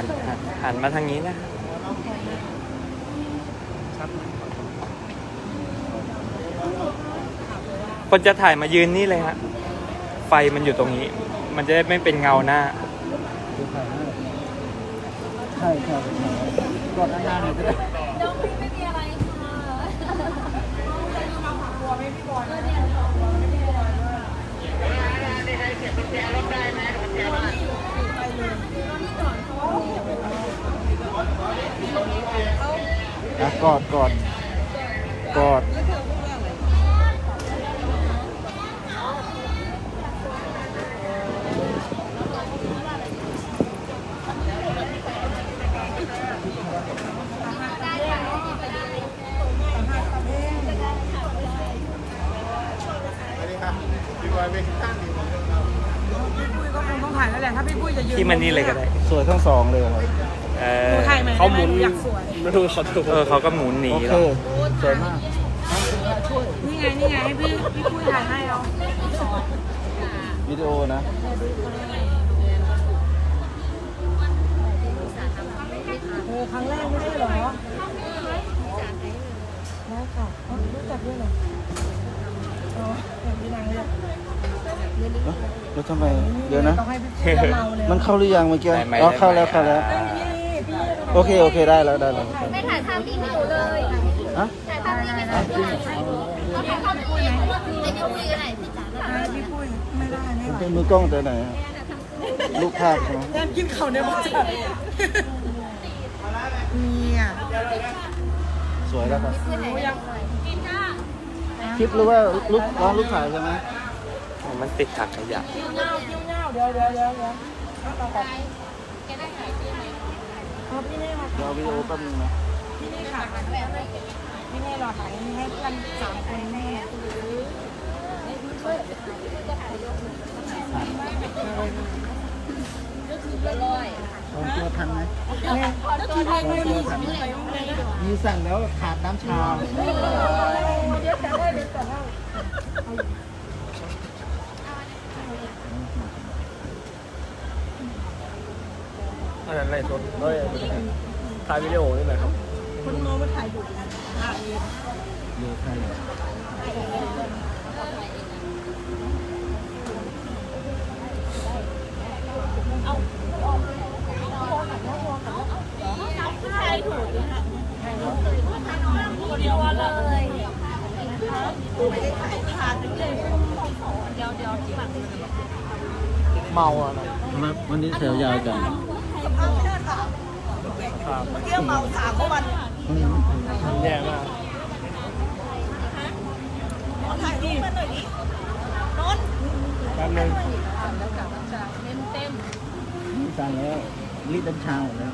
หันหันหันมาทางนี้นะคนจะถ่ายมายืนนี่เลยฮะ ไฟมันอยู่ตรงนี้ มันจะได้ไม่เป็นเงาหน้าใช่ใช่ใช่กดนานๆหน่อยก็ได้ น้องพี่ไม่มีอะไรค่ะ อะ กอดกอดกอดพี่ปุ้ยก็คงต้องถ่ายแล้วแหละถ้าพี่ปุ้ยจะยืนที่มันนี่เลยก็ได้ สวยทั้งสองเลยครับเอ หนูอถ่ายไหมเขาหมุน อยากสวยไม่รู้เขาถูกเออเขาก็หมุนหนีโอเคเราสวยมาก นี่ไงนี่ไงให้พี่พี่ปุ้ยถ่ายให้เอาวิดีโอนะ เออครั้งแรกไม่ใช่เหรอได้ค่ะอ๋อรู้จักด้วยเหรออ๋อเห็นพี่นางเรียกเอ้าแล้วทำไม เดี๋ยวนะ ต้องให้พี่ปุ้ยแล้วเมาเลยมันเข้าหรือยังเมื่อกี้ได้ไหมอ๋อได้ไหมเข้าแล้ว เข้าแล้วพี่พี่ โอเค โอเคได้แล้วได้แล้วไม่ถ่ายภาพพี่ให้หนูเลยอะถ่ายภาพพี่ให้หนูเลยเอาถ่ายภาพพี่ปุ้ยให้พี่ปุ้ยก็ได้พี่จ๋าก็ได้ให้พี่ปุ้ยไม่ได้ไม่มันไหวเป็นมือกล้องแต่ไหนอะลูกภาพใช่ไหมแย่กินข้าวในบ้านเนี่ยสวยแล้วครับปุ้ยไหนยังคลิปหรือว่าลูกร้านลูกถ่ายใช่ไหมมันติดถังขยะเงี้ยวเงี้ยวเดี๋ยวเดี๋ยวเดี๋ยวเดี๋ยว เอาพี่เน่มาเดี๋ยวเอาวิดีโอแป๊บนึงนะ พี่เน่ค่ะพี่เน่รอถ่ายให้เพื่อนสามคนแม่ร้อยลองตัวทันไหมที่เล่นไม่มีมีสั่งแล้วขาดน้ำชาเดี๋ยวแต่ได้เดี๋ยวแต่ได้ อันนั้นอะไรตัวน้ยถ่ายวิดีโอนี่แหละครับคนมองมาถ่ายอยู่ถ่ายดูใครถ่ายถูกนะคะคนเดียวเลยเมาอะนะวันนี้แถวยาวจัง ครับเที่ยวเมาสามวันแย่มากถ่ายรูปมาหน่อยดิแป๊บนึงสั่งแล้วรีดน้ำชาหมดแล้ว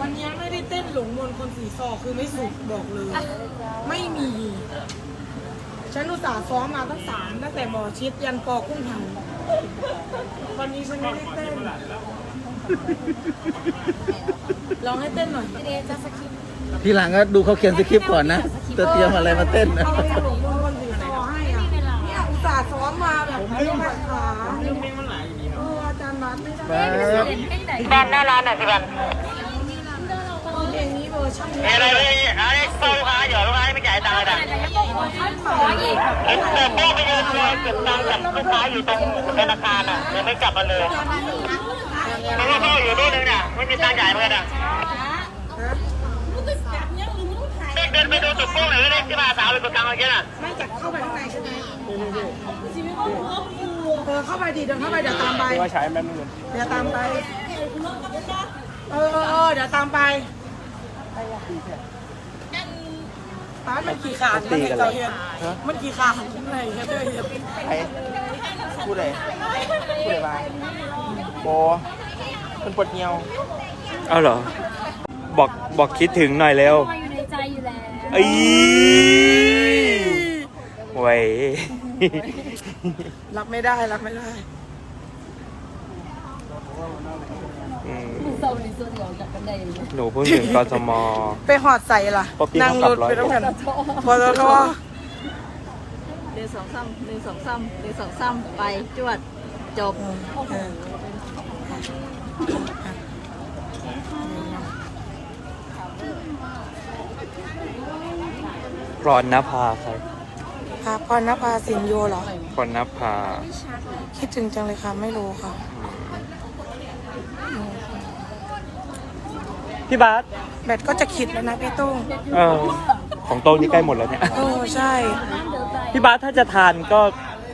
วันนี้ไม่ได้เต้นหลงมนคนสีซอคือไม่สุดบอกเลย ไม่มี ฉันอุตส่าห์ซ้อมมาตั้งสามตั้งแต่หมอชิดยันปอกุ้งเผา วันนี้ฉันไม่ได้เต้นลองให้เต้นหน่อยเดจะสกิปทีหลังก็ดูเขาเขียนสคริปต์ก่อนนะ จะเตรียมอะไรมาเต้นนะ เอาให้หลงมนต์คนสีซอให้อะเนี่ยอุตส่าห์ซ้อมมาแบบไม่ต้องแบบขาเอออาจารย์รัดไม่ได้แป๊บแบนหน้าร้านหน่อยพี่บันเพลงนี้เวอร์ชันนี้ อะไรเลยไอ้เฝ้าลูกค้าอยู่ลูกค้าไม่จ่ายตังค์เลยนะเอ็นเตอร์โป้ไปยืนรอเก็บตังค์กับลูกค้าอยู่ตรงธนาคารอะยังไม่กลับมาเลยเพราะว่าพ่ออยู่นู่นนึงน่ะไม่มีตังค์จ่ายเหมือนกันอะเดินไปดูตึกโป้งหน่อยก็ได้ที่มาสาวไปกดตังค์เมื่อกี้น่ะไม่จัดเข้าไปข้างในใช่ไหมเออเข้าไปดิเดินเข้าไปเดี๋ยวตามไปว่าใช้แป๊บนึงเดี๋ยวตามไปเออเออเดี๋ยวตามไป ป้ามันขี่ขาดมันเห็นเราเห็นมันขี่ขาดข้างในเห็นเลยเห็นใครพูดอะไรพูดอะไรมาโบมันปวดเงียวเอาเหรอ บอกบอกคิดถึงหน่อยเร็วมาอยู่ในใจอยู่แล้วเอ้ยไว้ยรับไม่ได้รับไม่ได้ อืม เศร้าในส่วนของจากกันได้หนูเพิ่งถึงกทมไปหอดใส่ล่ะป๊อปปี้นั่งรถเขาขับร้อย ไปต้องกันพอตทหนึ่งสองสามหนึ่งสองสามหนึ่งสองสามไปจวดจบเออพรณภาใครค่ะพรณภาสินโยเหรอ พรณภาคิดถึงจังเลยค่ะ ไม่รู้ค่ะ พี่บาสแบตก็จะขิดแล้วนะพี่ตุ้งเออของโต๊ะนี้ใกล้หมดแล้วเนี่ยโอ้ใช่ พี่บาสถ้าจะทานก็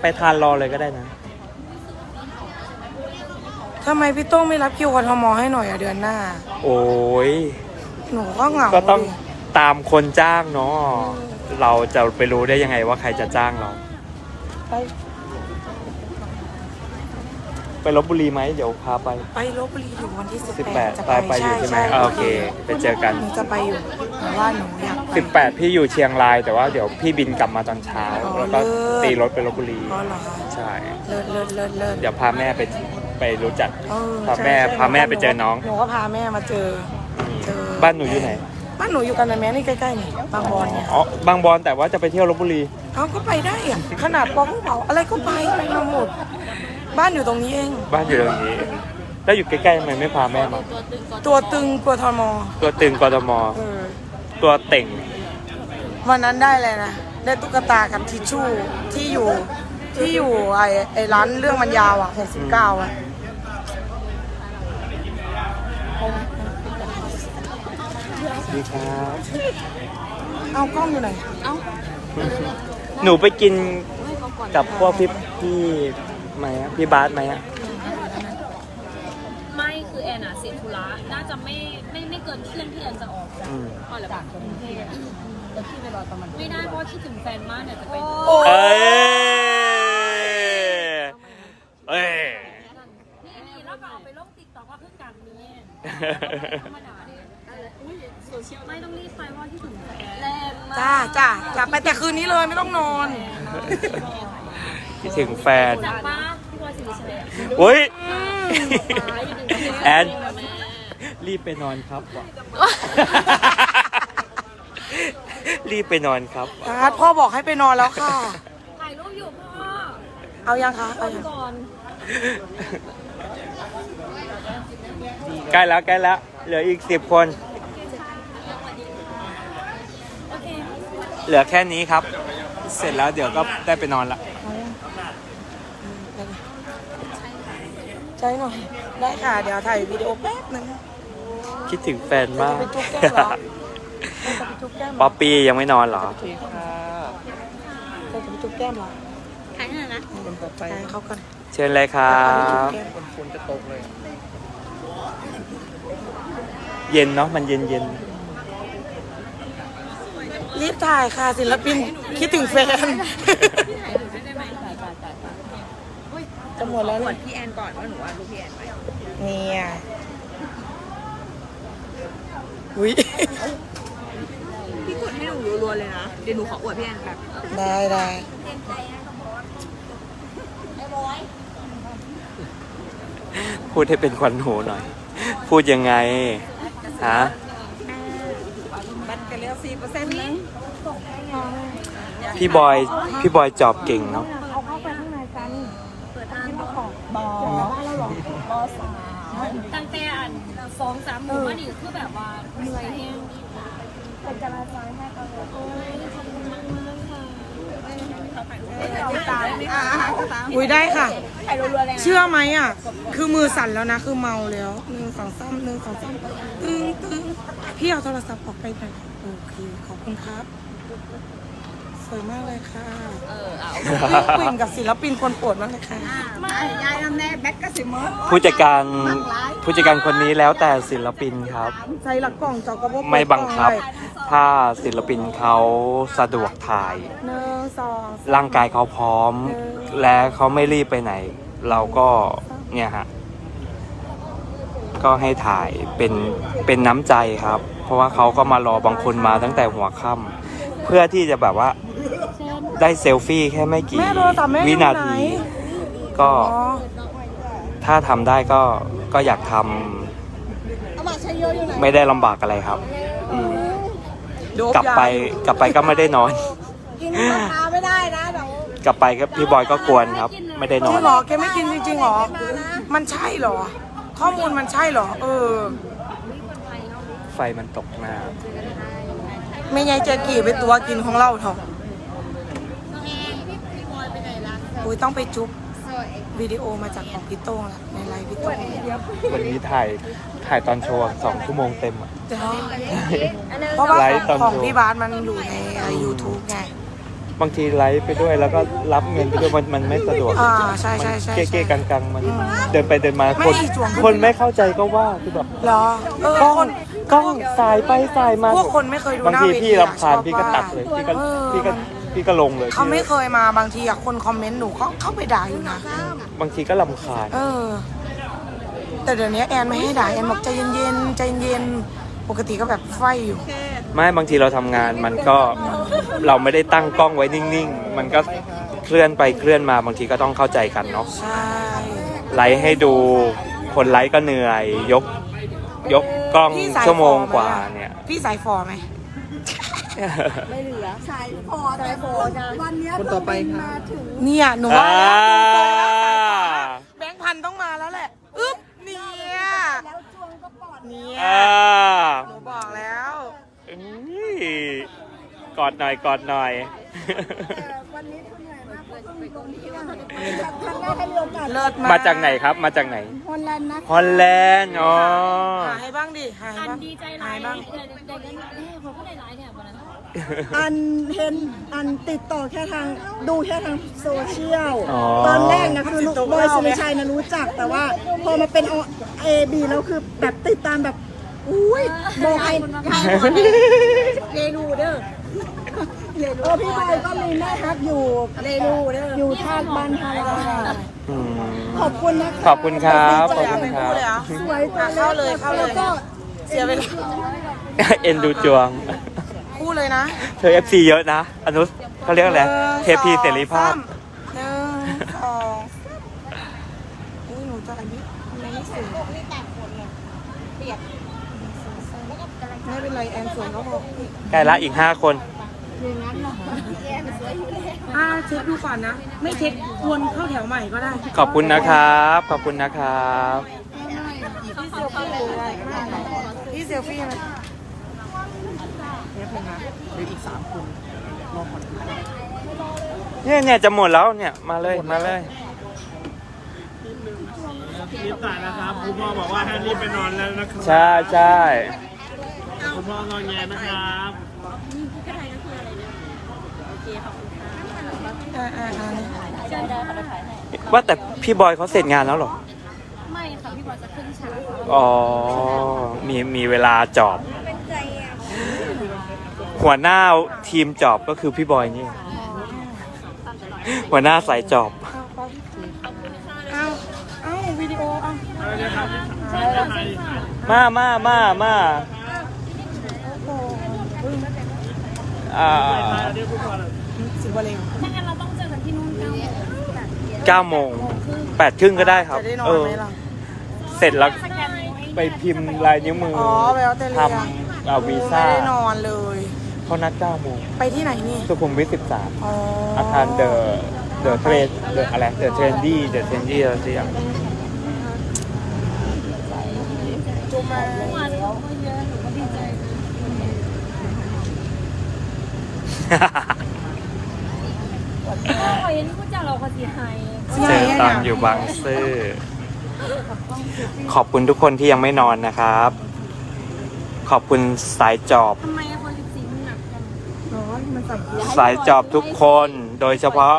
ไปทานรอเลยก็ได้นะ ทำไมพี่ตุ้งไม่รับคิวกทมให้หน่อยอะเดือนหน้า โอ้ย หนูก็เหงาก็ต้องดิตามคนจ้างเนาะ เราจะไปรู้ได้ยังไงว่าใครจะจ้างเรา ไป ไปลบบุรีไหมเดี๋ยวพาไป ไปลบบุรีอยู่วันที่18 18จะไปไปอยู่ใช่ไหมอ่าโอเคไปเจอกัน หนูจะไปอยู่หนูว่าหนูอยากไป 18 พี่อยู่เชียงราย แต่ว่าเดี๋ยวพี่บินกลับมาตอนเช้า อ๋อแล้วก็เลิศ ตีรถไปลบบุรีอ๋อเหรอคะใช่ เลิศเลิศเลิศเลิศเดี๋ยวพาแม่ไปไปรู้จัก เออพาแม่ใช่ใช่พาแม่ไปเจอน้อง หนูก็พาแม่มาเจอ เจอ บ้านหนูอยู่ไหน บ้านหนูอยู่กันนะแม่นี่ใกล้ๆนี่บางบอนเนี่ยอ๋อบางบอนแต่ว่าจะไปเที่ยวลบบุรีเอาก็ไปได้อะขนาดปอกเผาอะไรก็ไปไปมาหมด บ้านอยู่ตรงนี้เอง บ้านอยู่ตรงนี้ แล้วอยู่ใกล้ๆทำไมไม่พาแม่มา ตัวตึงตัวทมตัวตึงกทมเออตัวเต่ง วันนั้นได้เลยนะ ได้ตุ๊กตากับทิชชู่ที่อยู่ที่อยู่ไอ้ไอ้ร้านเรื่องมันยาวอะ69อะดีครับ เอากล้องอยู่ไหนหนูไปกินกับพวกพี่พี่ ไหมอะพี่บาสไหมอะไม่คือแอนอะเสร็จธุระน่าจะไม่ไม่ไม่เกินเที่ยงที่แอนจะออกจากอืมก่อนแล้วจากกรุงเทพไม่ได้เพราะว่าคิดถึงแฟนมากเนี่ยจะไปเอ้ยเอ้ยนี่นี่แล้วก็เอาไปลงติ๊กต็อกว่าเพิ่งกลับนี้ธรรมดาเลยอุ้ยโซเชียลไม่ต้องรีบไปเพราะว่าคิดถึงแฟนแรงมากจ้าจ้าจ้าไปแต่คืนนี้เลยไม่ต้องนอน คิดถึงแฟนจากป้าพี่บอยสิริชัยอุ้ยป้าอยู่ถึงแอนแม่รีบไปนอนครับว่ะรีบไปนอนครับว่ะอาร์ตพ่อบอกให้ไปนอนแล้วค่ะ ถ่ายรูปอยู่พ่อเอายังคะเอายังก่อนใกล้แล้วใกล้แล้วเหลืออีกสิบคนโอเคเหลือแค่นี้ครับ เสร็จแล้วเดี๋ยวก็ได้ไปนอนละ ใจหน่อย ได้ค่ะ เดี๋ยวถ่ายวิดีโอแป๊บนึงคิดถึงแฟนมาก จะไปจุ๊บแก้มเหรอจะไปจุ๊บแก้มเหรป๊ออปปี้ยังไม่นอนเหรอจะไปจุ๊บแก้มเหรอถ่ายให้หน่อยนะถ่ายให้เขากันเชิญเลยครับเย็นเนาะมันเย็นเย็นรีบถ่ายค่ะศิลปินคิดถึงแฟน จะหมดแล้วเนี่ยพี่แอนก่อนว่าหนูว่าลูกพี่แอนไหมเนี่ยอุ้ยพี่กดให้หนูรัวๆเลยนะ เดี๋ยวหนูขออวดพี่แอนแบบได้ได้พูดให้เป็นควันหูหน่อย พูดยังไง ฮะบัตรกันแล้วสี่เปอร์เซ็นต์นี้พี่บอย พี่บอยจอบเก่งเนาะ ตั้งแต่อัน สองสามหมู่มานี่คือแบบว่าเหนื่อยแห้งเป็นกำลังใจให้ตลอดโอ้ยขอบคุณมากมากค่ะตามอ่าตามอุ้ยได้ค่ะถ่ายรัวๆเลยนะเชื่อไหมอะ คือมือสั่นแล้วนะ คือเมาแล้วหนึ่งสองสามหนึ่งสองสามตึงตึงพี่เอาโทรศัพท์ออกไปหน่อยโอเค ขอบคุณครับ สวยมากเลยค่ะเออเอาพี่กลิ่นกับศิลปินคนโปรดมากเลยค่ะ ไม่ยายทำแน่แบ็คก็สิเมิร์ดผู้จัดการผู้จัดการคนนี้แล้วแต่ศิลปินครับ ใจหลักกล่องเจ้ากระบอกไม่บังคับ ถ้าศิลปินเขาสะดวกถ่ายหนึ่งสองร่างกายเขาพร้อม และเขาไม่รีบไปไหน เราก็เนี่ยฮะก็ให้ถ่ายเป็นเป็นน้ำใจครับ เพราะว่าเขาก็มารอบางคนมาตั้งแต่หัวค่ำเพื่อที่จะแบบว่า ได้เซลฟี่แค่ไม่กี่แม่โทรศัพท์แม่วิอยู่นาไหนทีก็อ๋อถ้าทำได้ก็ก็อยากทำไม่ได้ลำบากอะไรครับอืมโดบกลับไปยาอยู่กลับไปก็ไม่ได้นอน กินมะพร้าวไม่ได้นะเดี๋ยวกลับไปก็พี่บอยก็กวนครับ ไม่ได้นจอรินงเหรอแกไม่กินจริงๆเหรอ มันใช่เหรอ ข้อมูลมันใช่เหรอ เออไฟมันตกหน้า ไม่ไงเจอกี่ไปตัวกินของเราเถอะ อุ้ยต้องไปจุ๊บวิดีโอมาจากของพี่โต้งละในไลฟ์พี่โต้งวันนี้ถ่ายถ่ายตอนโชว์สองชั่วโมงเต็มอะเดี๋ยวเพราะว่าไลฟ์ตอนของโชว์ พี่บาสมันอยู่ในยูทูบไง บางทีไลฟ์ไปด้วยแล้วก็รับเงินไปด้วยมันมันไม่สะดวกอ่าใช่ใช่ใช่มันเก๊ๆกังๆมันเดินไปเดินมาไม่คนจวง คนไม่เข้าใจก็ว่าคือแบบเหรอ เออกล้องคนกล้องสายไปสายมาพวกคนไม่เคยดูบางหน้าทีเวทีพี่อะรำคาญชอบพี่ก็ว่าตัดเลยพี่ก็เออพี่ก็ พี่ก็ลงเลยเขาไม่เคยมาบางทีอะคนคอมเมนต์หนูเขาเข้าไปด่าอยู่นะบางทีก็ลำคาญเออ แต่เดี๋ยวนี้แอนไม่ให้ด่าแอนบอกใจเย็นๆใจเย็นๆปกติก็แบบไฟอยู่ไม่บางทีเราทำงานมันก็เราไม่ได้ตั้งกล้องไว้นิ่งๆ มันก็เคลื่อนไปเคลื่อนมาบางทีก็ต้องเข้าใจกันเนาะใช่ไลฟ์ให้ดูคนไลฟ์ก็เหนื่อย ยกยกกล้องพี่สายชั่วโมงฟอไห กว่าอะเนี่ยพี่สายฟอไหมคนต่อไปครับเนี่ยหนูว่าแล้วอ่าหนูเคยแล้วสายฟอแล้วแบงค์พันต้องมาแล้วแหละอึ๊บเนี่ยเนี่ยอ่าหนูบอกแล้วอุ้ยกอดหน่อยกอดหน่อยเลิศมากมาจากไหนครับ มาจากไหน ฮอลแลนด์นะฮอลแลนด์ อ๋อ หาให้บ้างดิหาให้อันบ้างดีใจหาร้ายให้บ้างเด็กเด็กนั้นแม่เขาก็ได้ร้ายเนี่ยวันนั้น อันเห็นอันติดต่อแค่ทางดูแค่ทางโซเชียลอ๋อ ตอนแรกนะคือลูกบอยสุริชัยนะรู้จัก แต่ว่าพอมาเป็นเอบีแล้วคือแบบติดตามแบบอุ้ยบอกใครใครเรนูเด้อเออพี่บอยก็มีแม่ฮักอยู่เรนูเด้ออยู่ท่าบ้านทาราอืม ขอบคุณนะคะขอบคุณครับจะอยากเป็นคู่เลยเหรอสวยจัอะงเข้าเลยเข้าเลย แล้วก็ เสียเวลา เอ็นดูจวงคู่ เลยนะเธอ FC เยอะนะ อนุสเขาเรียกอะไรเทพีเสรีภาพหนึ่งสองอุ้ยหนูจะอันนี้ทำไมไม่สวยไม่เป็นไรแอนสวยก็พอใกล้ละอีก5คนอ่าเช็คดูก่อนนะ ไม่เช็ควนเข้าแถวใหม่ก็ได้ ขอบคุณนะครับ ขอบคุณนะครับ พี่เซลฟี่ ไหมเนี่ยเนี่ยจะหมดแล้วเนี่ยมาเลยมาเลยรีบถ่ายนะครับคุณพ่อบอกว่าให้รีบไปนอนแล้วนะครับใช่ใช่คุณพ่อนอนแงนะครับอ่าอ่าอ่าเชิญได้ค่ะไปถ่ายให้ว่าแต่พี่บอยเขาเสร็จงานแล้วเหรอ ไม่ค่ะ พี่บอลจะขึ้นช้าค่ะอ๋อ มีมีเวลาจอบ หัวหน้าทีมจอบก็คือพี่บอยนี่ หัวหน้าสายจอบเอาเอาวิดีโอเอามามามามาอ่าสิบวันเร็วถ้างั้นเราต้องเจอกันที่นู่นเก้าโมงเก้าโมงแปดครึ่งก็ได้ครับจะได้นอเอนอไหมล่ะเสร็จแล้วสแกนนิ้วให้ไปพิมพ์ลายนิ้วมืออ๋อไปออสเตรเลียทำเอาวีซ่าไม่ได้นอนเลย เขานัดเก้าโมงไปที่ไหนนี่สุขุมวิทสิบสามอ๋ออาคารเดอะเดอะเทรนเดอะอะไรเดอะเทรนดี้เดอะเทรนดี้อะไรสักอย่างจุ๊บมาเมื่อวานเขาก็เยอะหนูก็ดีใจโอ้ยนี่พูดจาเราก็เสียหายเจอตอนอยู่บางซื่อขอบคุณทุกคนที่ยังไม่นอนนะครับ ขอบคุณสายจอบทำไม สั่นสายจอบทุกคนโดยเฉพาะ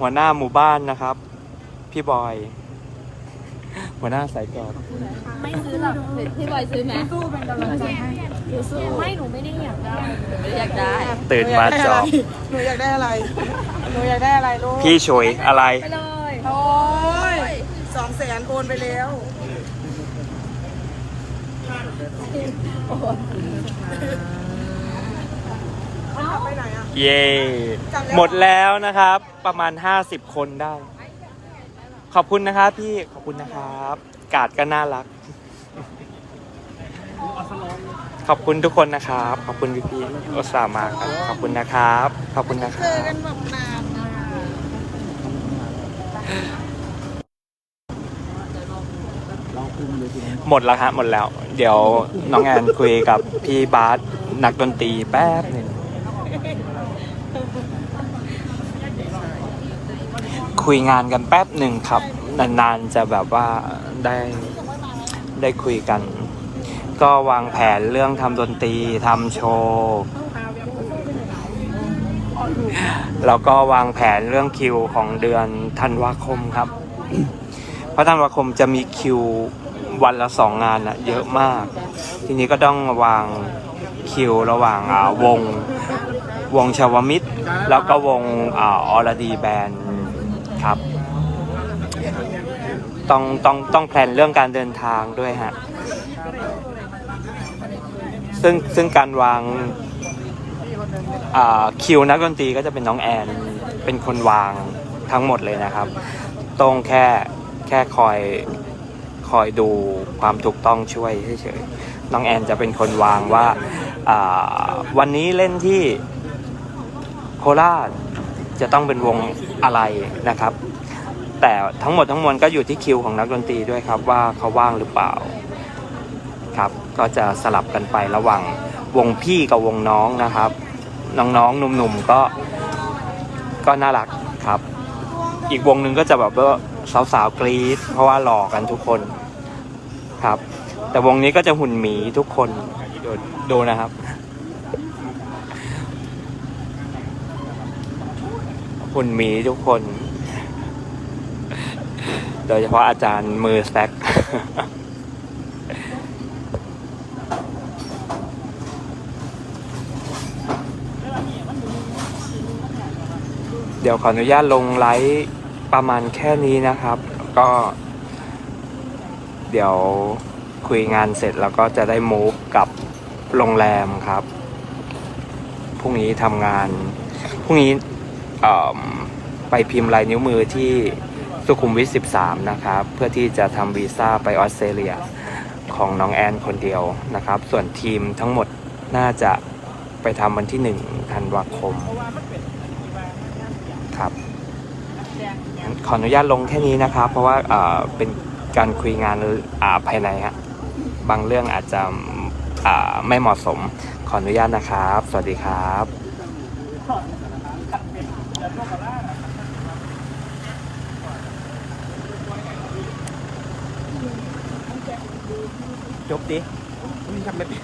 หัวหน้าหมู่บ้านนะครับ พี่บอย หัวหน้าสายจอบไม่ซื้อหรอกพี่บอยซื้อไหมสู้เป็นกำลังใจให้สู้ไม่หนูไม่ได้อยากได้ไม่ได้อยากได้ตื่นมาจอบหนูอยากได้อะไรหนูอยากได้อะไรลูกพี่ฉวยอะไรไปเลยโอ้ยสองแสนโอนไปแล้วไปไหนอะ เย่หมดแล้วนะครับ ประมาณ 50 คนได้ ขอบคุณนะครับพี่ขอบคุณนะครับ กาดก็น่ารัก ขอบคุณทุกคนนะครับ ขอบคุณพี่พี่ๆอุตส่าห์มาครับขอบคุณนะครับ ขอบคุณนะคเจรัอบกันแบบนานมากลองคุมดูหมดแล้วฮะหมดแล้ว เดี๋ยวน้องแอนคุยกับพี่บาสนักดนตรีแป๊บหนึ่ง คุยงานกันแป๊บหนึ่งครับ นานๆจะแบบว่าได้ได้คุยกัน ก็วางแผนเรื่องทำดนตรีทำโชว์แล้วก็วางแผนเรื่องคิวของเดือนธันวาคมครับ เพราะธันวาคมจะมีคิววันละสองงานอะเยอะมาก ทีนี้ก็ต้องวางคิวระหว่างอ่าวง วงชาวมิตร แล้วก็วงออรดีแบนด์ครับ ต้องต้องต้องแพลนเรื่องการเดินทางด้วยฮะซึ่งซึ่งการวางคิวนักดนตรีก็จะเป็นน้องแอนเป็นคนวางทั้งหมดเลยนะครับตรงแค่แค่คอยคอยดูความถูกต้องช่วยเฉยๆน้องแอนจะเป็นคนวางว่าวันนี้เล่นที่ โคราชจะต้องเป็นวงอะไรนะครับ แต่ทั้งหมดทั้งมวลก็อยู่ที่คิวของนักดนตรีด้วยครับว่าเขาว่างหรือเปล่าครับ ก็จะสลับกันไประหว่างวงพี่กับวงน้องนะครับ น้องๆหนุ่มๆก็ก็น่ารักครับ อีกวงหนึ่งก็จะแบบว่าสาวๆกรี๊ดเพราะว่าหล่อกันทุกคนครับ แต่วงนี้ก็จะหุ่นหมีทุกคนดูดูนะครับ หุ่นหมีทุกคน โดยเฉพาะอาจารย์มือแซกเดี๋ยวขออนุญาตลงไลฟ์ประมาณแค่นี้นะครับ ก็ เดี๋ยวคุยงานเสร็จแล้วก็จะได้มูฟกลับโรงแรมครับ พรุ่งนี้ทำงาน พรุ่งนี้ ไปพิมพ์ลายนิ้วมือที่สุขุมวิท 13 นะครับ เพื่อที่จะทำวีซ่าไปออสเตรเลียของน้องแอนคนเดียวนะครับ ส่วนทีมทั้งหมดน่าจะไปทำวันที่ 1 ธันวาคมครับขออนุญาตลงแค่นี้นะครับ เพราะว่าเป็นการคุยงานอาภายในฮะบางเรื่องอาจจะไม่เหมาะสม ขออนุญาตนะครับ สวัสดีครับ จบดินี่ทำไม่เป็น